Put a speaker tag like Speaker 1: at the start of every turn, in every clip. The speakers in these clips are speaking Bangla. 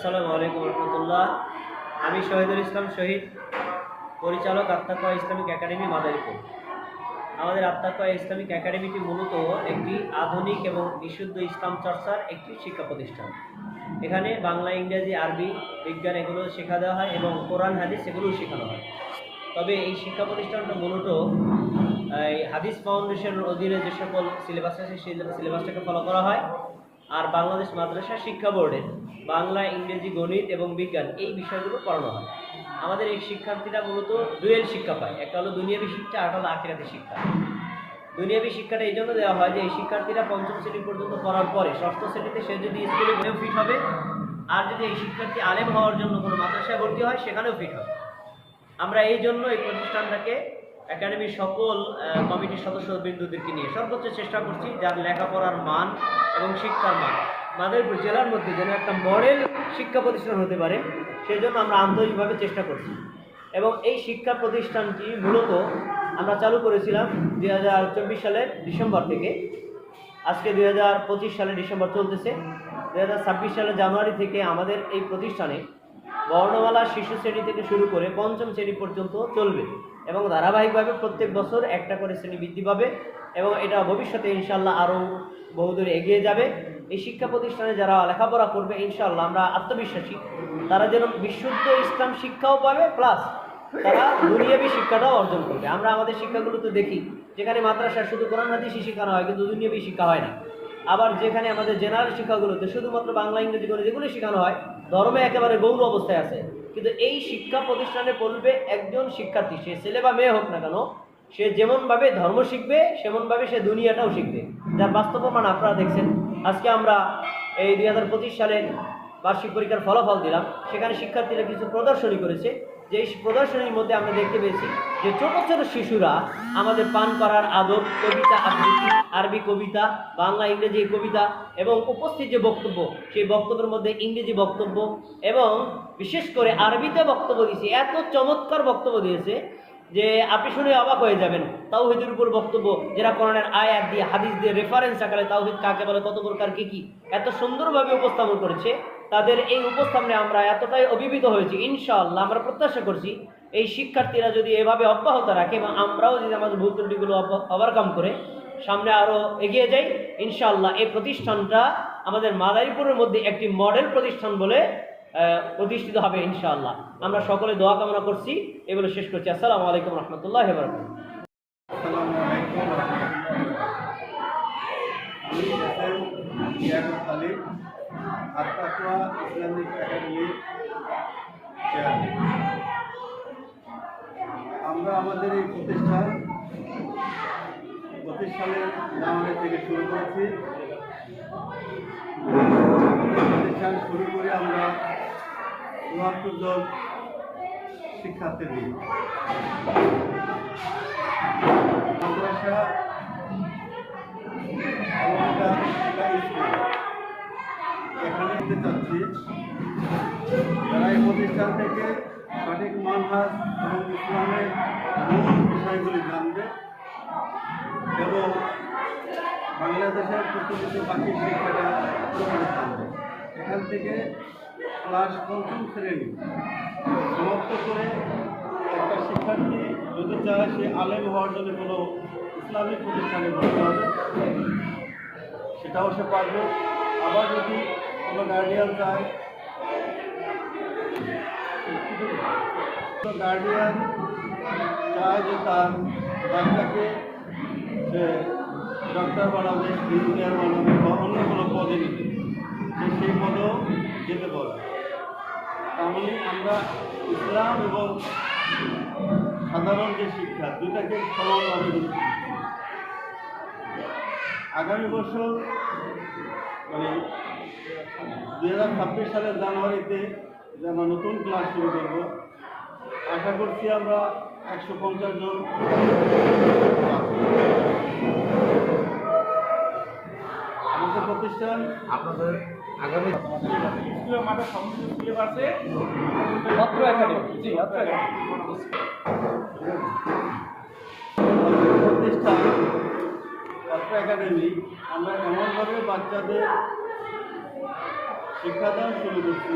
Speaker 1: আসসালামু আলাইকুম রহমতুল্লাহ। আমি শহীদুল ইসলাম শহীদ, পরিচালক আত্মাকা ইসলামিক একাডেমি মাদারীপুর। আমাদের আত্মাকা ইসলামিক একাডেমিটি মূলত একটি আধুনিক এবং বিশুদ্ধ ইসলাম চর্চার একটি শিক্ষা প্রতিষ্ঠান। এখানে বাংলা, ইংরেজি, আরবি বিজ্ঞান এগুলো শেখা দেওয়া হয় এবং কোরআন, হাদিস এগুলোও শেখানো হয়। তবে এই শিক্ষা প্রতিষ্ঠানটা মূলত, এই হাদিস ফাউন্ডেশনের অধীনে যে সকল সিলেবাস আছে, সেই সিলেবাসটাকে ফলো করা হয়। আর বাংলাদেশ মাদ্রাসা শিক্ষা বোর্ডের বাংলা, ইংরেজি, গণিত এবং বিজ্ঞান এই বিষয়গুলো পড়ানো হয়। আমাদের এই শিক্ষার্থীরা মূলত দুয়েল শিক্ষা পায়। একটা হলো দুনিয়াবী শিক্ষা, আর হলো আখিরাতি শিক্ষা। দুনিয়াবী শিক্ষাটা এই জন্য দেওয়া হয় যে এই শিক্ষার্থীরা পঞ্চম শ্রেণি পর্যন্ত পড়ার পরে ষষ্ঠ শ্রেণীতে সে যদি স্কুলে গিয়েও ফিট হবে, আর যদি এই শিক্ষার্থী আলেম হওয়ার জন্য কোনো মাদ্রাসায় ভর্তি হয়, সেখানেও ফিট হবে। আমরা এই জন্য এই প্রতিষ্ঠানটাকে একাডেমির সকল কমিটির সদস্য বিন্দুদেরকে নিয়ে সর্বোচ্চ চেষ্টা করছি যার লেখাপড়ার মান এবং শিক্ষার মান। মাদারীপুর জেলার মধ্যে যেন একটা মডেল শিক্ষা প্রতিষ্ঠান হতে পারে সেই জন্য আমরা আন্তরিকভাবে চেষ্টা করছি। এবং এই শিক্ষা প্রতিষ্ঠানটি মূলত আমরা চালু করেছিলাম দুই হাজার চব্বিশ সালের ডিসেম্বর থেকে। আজকে দুই হাজার পঁচিশ সালের ডিসেম্বর চলতেছে। দুই হাজার ছাব্বিশ সালের জানুয়ারি থেকে আমাদের এই প্রতিষ্ঠানে বর্ণমালা শিশু শ্রেণি থেকে শুরু করে পঞ্চম শ্রেণি পর্যন্ত চলবে এবং ধারাবাহিকভাবে প্রত্যেক বছর একটা করে শ্রেণি বৃদ্ধি পাবে এবং এটা ভবিষ্যতে ইনশাল্লাহ আরও বহুদূর এগিয়ে যাবে। এই শিক্ষা প্রতিষ্ঠানে যারা লেখাপড়া করবে ইনশাল্লাহ আমরা আত্মবিশ্বাসী। তারা যেন বিশুদ্ধ ইসলাম শিক্ষাও পাবে প্লাস তারা দুনিয়াবি শিক্ষাটাও অর্জন করবে। আমরা আমাদের শিক্ষাগুলো তো দেখি, যেখানে মাদ্রাসা শুধু কোরআন হাদিসই শেখানো হয় কিন্তু দুনিয়াবি শিক্ষা হয় না। আবার যেখানে আমাদের জেনারেল শিক্ষাগুলোতে শুধুমাত্র বাংলা, ইংরেজি করে যেগুলো শেখানো হয়, ধর্মে একেবারে গৌর অবস্থায় আছে। কিন্তু এই শিক্ষা প্রতিষ্ঠানে পড়বে একজন শিক্ষার্থী, সে ছেলে বা মেয়ে হোক না কেন, সে যেমনভাবে ধর্ম শিখবে, সেমনভাবে সে দুনিয়াটাও শিখবে। যার বাস্তব প্রমাণ আপনারা দেখছেন। আজকে আমরা এই দুই হাজার পঁচিশ সালের বার্ষিক পরীক্ষার ফলাফল দিলাম। সেখানে শিক্ষার্থীরা কিছু প্রদর্শনী করেছে। যে প্রদর্শনীর মধ্যে আমরা দেখতে পেয়েছি যে ছোট ছোট শিশুরা আমাদের পান করার আদব, কবিতা, আবৃত্তি, আরবি কবিতা, বাংলা, ইংরেজি কবিতা এবং উপস্থিত যে বক্তব্য, সেই বক্তব্যের মধ্যে ইংরেজি বক্তব্য এবং বিশেষ করে আরবিতে বক্তব্য দিয়েছে, এত চমৎকার বক্তব্য দিয়েছে যে আপনি শুনে অবাক হয়ে যাবেন। তাওহিদের উপর বক্তব্য যেটা কোরআনের আয়াত দিয়ে, হাদিস দিয়ে রেফারেন্স আকারে তাওহিদ কাকে বলে কত প্রকার কী কী, এত সুন্দরভাবে উপস্থাপন করেছে। তাদের এই উপস্থাপনে আমরা এতটাই অভিভূত হয়েছি, ইনশাআল্লাহ আমরা প্রত্যাশা করছি এই শিক্ষার্থীরা যদি এভাবে অব্যাহত রাখে এবং আমরাও যদি আমাদের ভুল ত্রুটিগুলো ওভারকাম করে সামনে আরও এগিয়ে যাই, ইনশাআল্লাহ এই প্রতিষ্ঠানটা আমাদের মাদারীপুরের মধ্যে একটি মডেল প্রতিষ্ঠান বলে প্রতিষ্ঠিত হবে ইনশাআল্লাহ। আমরা সকলে দোয়া কামনা করছি এগুলো শেষ করছি। আসসালামু আলাইকুম রহমতুল্লাহ
Speaker 2: আসসালামু আলাইকুম ইসলামিক চেয়ারম্যান আমরা আমাদের এই প্রতিষ্ঠান প্রতিষ্ঠানের জানুয়ারি থেকে শুরু করেছি। প্রতিষ্ঠান শুরু করে আমরা চুয়াত্তর জন শিক্ষার্থী দিই। মাদ্রাসা এবং একটা একটা স্কুল এখানে দিতে চাচ্ছি, যারা এই প্রতিষ্ঠান থেকে সঠিক মানহাজ এবং ইসলামের বিষয়গুলি জানবে এবং বাংলাদেশের প্রচলিত বাকি শিক্ষাটা করবে। এখান থেকে ক্লাস পঞ্চম শ্রেণি সমাপ্ত করে একটা শিক্ষার্থী যদি চায় সে আলেম হওয়ার জন্য কোনো ইসলামিক প্রতিষ্ঠানে ভর্তি হবে, সেটাও সে পারবে। আবার যদি কোনো গার্ডিয়ান চায় গার্ডিয়ান চায় যে তার বাচ্চাকে সে ডক্টর বানাবে ইঞ্জিনিয়ার বানাবে বা অন্য কোনো পদে নিতে। সে সেই পদেও যেতে পারবে। তাহলে আমরা ইসলাম এবং সাধারণ যে শিক্ষা দুটাকে সমানভাবে গুরুত্ব। আগামী বছর মানে দুই হাজার ছাব্বিশ সালের জানুয়ারিতে যে আমরা নতুন ক্লাস শুরু করব আশা করছি আমরা একশো পঞ্চাশ জন আমাদের প্রতিষ্ঠান
Speaker 3: আপনাদের আগামী
Speaker 4: স্কুলের মাঠে সমস্ত সিলেবাসে
Speaker 1: ছাত্র একাডেমি জি ছাত্র
Speaker 2: প্রতিষ্ঠান ছাত্র একাডেমি আমরা এমনভাবে বাচ্চাদের শিক্ষাদান শুরু করছি।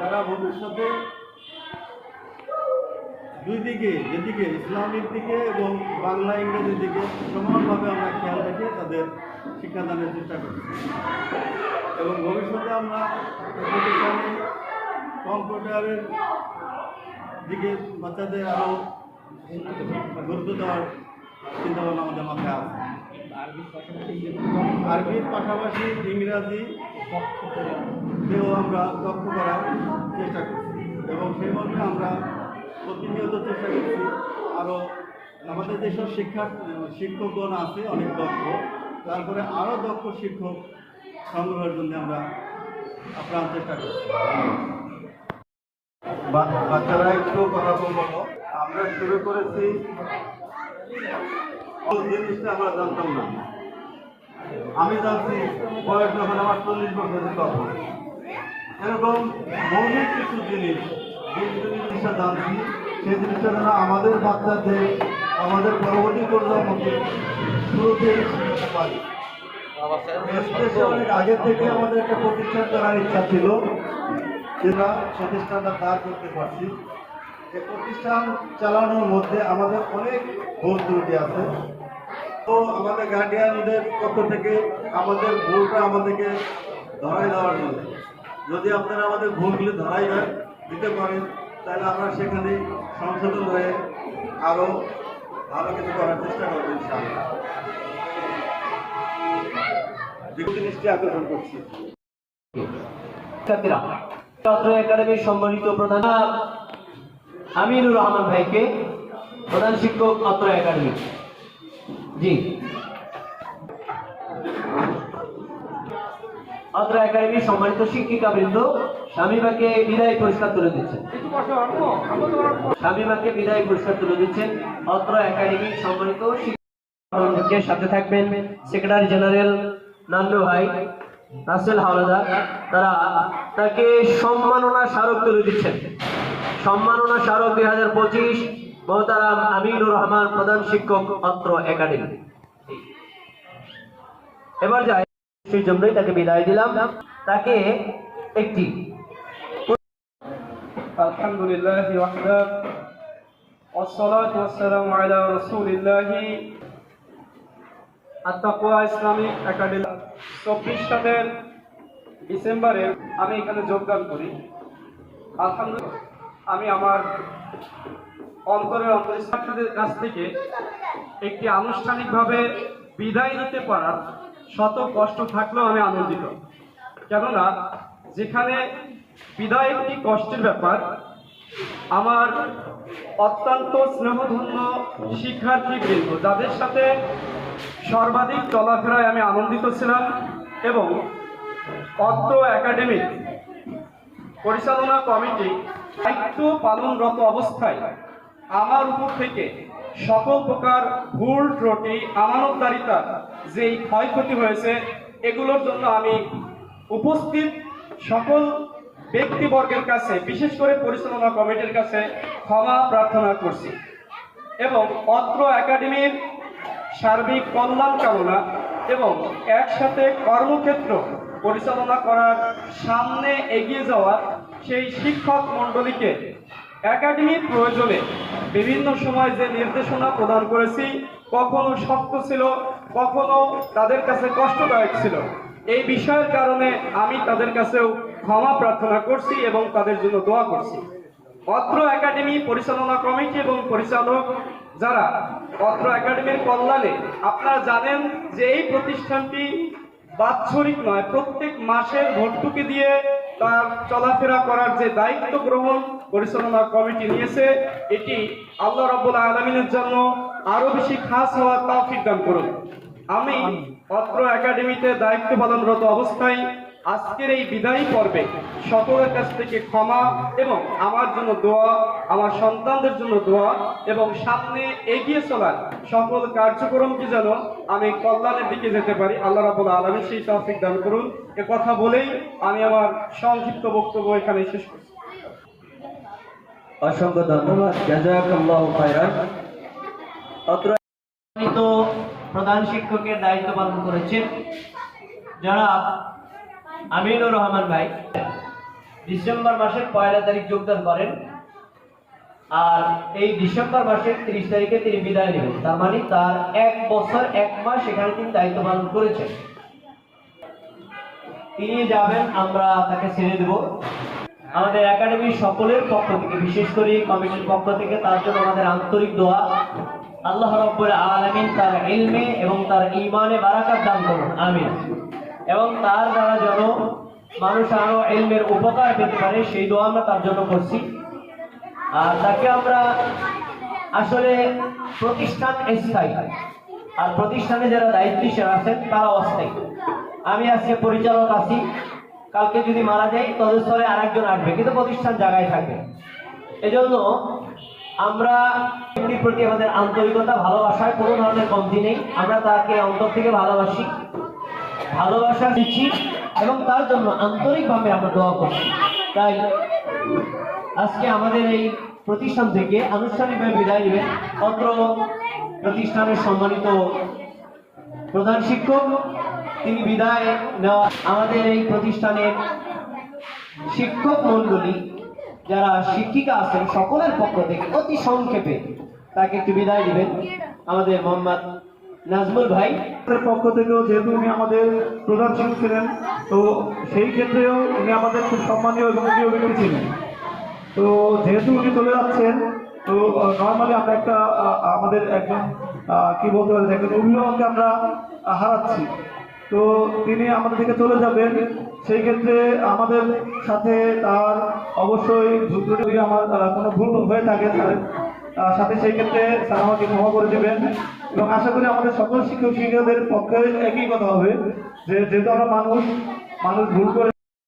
Speaker 2: তারা ভবিষ্যতে দুই দিকে যেদিকে ইসলামিক দিকে এবং বাংলা ইংরেজির দিকে সমানভাবে আমরা খেয়াল রেখে তাদের শিক্ষাদানের চেষ্টা করছি। এবং ভবিষ্যতে আমরা প্রতিষ্ঠানে কম্পিউটারের দিকে বাচ্চাদের আরও গুরুত্ব দেওয়ার চিন্তাভাবনা আমাদের মাথায় আছে। আরবির পাশাপাশি ইংরাজি তেও আমরা দক্ষ করার চেষ্টা করছি। এবং সেই মর্মে আমরা প্রতিনিয়ত চেষ্টা করছি। আরও আমাদের যেসব শিক্ষা শিক্ষকগণ আছে, অনেক দক্ষ, তারপরে আরও দক্ষ শিক্ষক সংগ্রহের জন্য আমরা আপ্রাণ চেষ্টা করছি। বাচ্চারা একটু কথা বলব। আমরা শুরু করেছি। জিনিসটা আমরা জানতাম না। আমি জানছি বয়স যখন আমার চল্লিশ বছর তখন। এরকম মৌলিক কিছু জিনিস যে জিনিসটা জানছি, সেই জিনিসটা যেন আমাদের বাচ্চাদের, আমাদের পরবর্তী প্রজন্মকে শুরুতে শিখতে পারি। অনেক আগে থেকে আমাদের একটা প্রতিষ্ঠান করার ইচ্ছা ছিল, যেটা প্রতিষ্ঠানটা দাঁড় করতে পারছি। এই প্রতিষ্ঠান চালানোর মধ্যে আমাদের অনেক ভুল ত্রুটি আছে। তো আমাদের গার্ডিয়ানদের পক্ষ থেকে আমাদের ভুলটা আমাদেরকে ধরাই দেওয়ার জন্য। যদি আপনারা আমাদের ভুলগুলি ধরাই দেন, দিতে পারেন, তাহলে আমরা সেখানে সংশোধন হয়ে আরও ভালো কিছু করার চেষ্টা করব জিনিসটি আকর্ষণ করছি।
Speaker 1: ছাত্র সম্মানিত প্রধান আমিনুর রহমান ভাইকে প্রধান শিক্ষক অত্র একাডেমি। জি। অত্র একাডেমির সম্মানিত শিক্ষিকা বৃন্দ স্বামীমাকে বিদায় পুরস্কার তুলে দিচ্ছেন। স্বামীমাকে বিদায় পুরস্কার তুলে দিচ্ছেন অত্র একাডেমির সম্মানিত শিক্ষকের সাথে থাকবেন সেক্রেটারি জেনারেল নান্নু ভাই, রাসেল হাওলাদার। তারা তাকে সম্মাননা স্মারক তুলে দিচ্ছেন। সম্মাননা স্মারক দুই হাজার পঁচিশ মহতারাম আমিনুর রহমান প্রধান শিক্ষক অত্র একাডেমি এবার যাই সেই জন্যই তাকে বিদায় দিলাম তাকে একটি
Speaker 4: الحمد لله وحده والصلاة والسلام على رسول الله আত্মাকুয়া ইসলামিক একাডেমি চব্বিশ সালের ডিসেম্বরে আমি এখানে যোগদান করি আলহামদুলিল্লাহ আমি আমার অন্তরের অন্তরের কাছ থেকে একটি আনুষ্ঠানিকভাবে বিদায় নিতে পারার শত কষ্ট থাকলেও আমি আনন্দিত। কেননা, যেখানে বিদায় একটি কষ্টের ব্যাপার, আমার অত্যন্ত স্নেহধন্য শিক্ষার্থীবৃন্দ যাদের সাথে সর্বাধিক চলাফেরায় আমি আনন্দিত ছিলাম এবং অত্র একাডেমিক পরিচালনা কমিটি দায়িত্ব পালনরত অবস্থায় আমার উপর থেকে সকল প্রকার ভুল ত্রুটি আমানতদারিতার যেই ক্ষয়ক্ষতি হয়েছে, এগুলোর জন্য আমি উপস্থিত সকল ব্যক্তিবর্গের কাছে, বিশেষ করে পরিচালনা কমিটির কাছে ক্ষমা প্রার্থনা করছি। এবং অত্র একাডেমির সার্বিক কল্যাণ কামনা এবং একসাথে কর্মক্ষেত্র পরিচালনা করার সামনে এগিয়ে যাওয়া সেই শিক্ষক মণ্ডলীকে একাডেমির প্রয়োজনে বিভিন্ন সময় যে নির্দেশনা প্রদান করেছি, কখনো শক্ত ছিল, কখনো তাদের কাছে কষ্টদায়ক ছিল। এই বিষয়ের কারণে আমি তাদের কাছেও ক্ষমা প্রার্থনা করছি এবং তাদের জন্য দোয়া করছি। অত্র একাডেমি পরিচালনা কমিটি এবং পরিচালক যারা, অত্র একাডেমির কল্যাণে, আপনারা জানেন যে এই প্রতিষ্ঠানটি বাৎসরিক নয়, প্রত্যেক মাসের ভর্তুকি দিয়ে তার চলাফেরা করার যে দায়িত্ব গ্রহণ পরিচালনা কমিটি নিয়েছে, এটি আল্লাহ রব্বুল আলমিনের জন্য আরও বেশি খাস হওয়ার তাও দান করুন। আমি অত্র একাডেমিতে দায়িত্ব পালনরত অবস্থায় আজকের এই বিদায়ী পর্বে সকলের কাছ থেকে ক্ষমা এবং আমার জন্য দোয়া আমার সন্তানদের জন্য দোয়া এবং সামনে এগিয়ে চলার সকল কার্যক্রমকে যেন আমি কল্যাণের দিকে যেতে পারি। আল্লাহ রাবুল আলমী সেই তৌফিক দান করুন। এ কথা বলেই আমি আমার সংক্ষিপ্ত বক্তব্য এখানে শেষ করছি।
Speaker 1: অসংখ্য ধন্যবাদ। প্রধান শিক্ষকের দায়িত্ব পালন করেছেন। যারা আমিনুর রহমান ভাই, ডিসেম্বর মাসের পয়লা তারিখ যোগদান করেন। আর এই ডিসেম্বর মাসের তিরিশ তারিখে তিনি বিদায় নেবেন। তার মানে তার এক বছর, এক মাস এখানে তিনি দায়িত্ব পালন করেছেন। তিনি যাবেন, আমরা তাকে ছেড়ে দেব। আমাদের একাডেমির সকলের পক্ষ থেকে, বিশেষ করে কমিটির পক্ষ থেকে, তার জন্য আমাদের আন্তরিক দোয়া। আল্লাহ রব্বুল আলামিন তার ইলমে এবং তার ঈমানে বারাকাত দান করুন। আমিন। এবং তার দ্বারা যেন মানুষ আরও এলমের উপকার পেতে পারে, সেই দোয়া আমরা তার জন্য করছি। আর তাকে আমরা আসলে প্রতিষ্ঠান স্থায়ী। আর প্রতিষ্ঠানে যারা দায়িত্বশীল আছেন, তারা অস্থায়ী। আমি আজকে পরিচালক আছি। কালকে যদি মারা যাই, তদস্থলে আরেকজন আসবে, কিন্তু প্রতিষ্ঠান জায়গায় থাকবে। এজন্য আমরা প্রতি আমাদের আন্তরিকতা, ভালোবাসায় কোনো ধরনের কমতি নেই। আমরা তাকে অন্তর থেকে ভালোবাসি। ভালোবাসা দিচ্ছি এবং তার জন্য আন্তরিকভাবে আমরা দোয়া করছি। তাই আজকে আমাদের এই প্রতিষ্ঠান থেকে আনুষ্ঠানিকভাবে বিদায় নেবেন অত্র প্রতিষ্ঠানের সম্মানিত প্রধান শিক্ষক। তিনি বিদায় নেওয়া আমাদের এই প্রতিষ্ঠানের শিক্ষক মণ্ডলী, যারা শিক্ষিকা আছেন সকলের পক্ষ থেকে অতি সংক্ষেপে তাকে একটু বিদায় দিবেন আমাদের মোহাম্মদ নাজমুল ভাই।
Speaker 5: পক্ষ থেকেও যেহেতু উনি আমাদের প্রধান শিক্ষক ছিলেন তো সেই ক্ষেত্রেও উনি আমাদের খুব সম্মানীয় এবং প্রিয় ছিলেন। তো যেহেতু উনি চলে যাচ্ছেন তো নর্মালি আমরা একটা আমাদের একজন কি বলতে পারি একজন অভিভাবককে আমরা হারাচ্ছি। তো তিনি আমাদের থেকে চলে যাবেন। সেই ক্ষেত্রে আমাদের সাথে তার অবশ্যই যদি আমার কোনো ভুল হয়ে থাকে আহ, সাথে সেই ক্ষেত্রে তারা আমাকে ক্ষমা করে দেবেন। এবং আশা করি আমাদের সকল শিক্ষক শিক্ষকদের পক্ষে একই কথা হবে, যে যেহেতু আমরা মানুষ মানুষ ভুল করে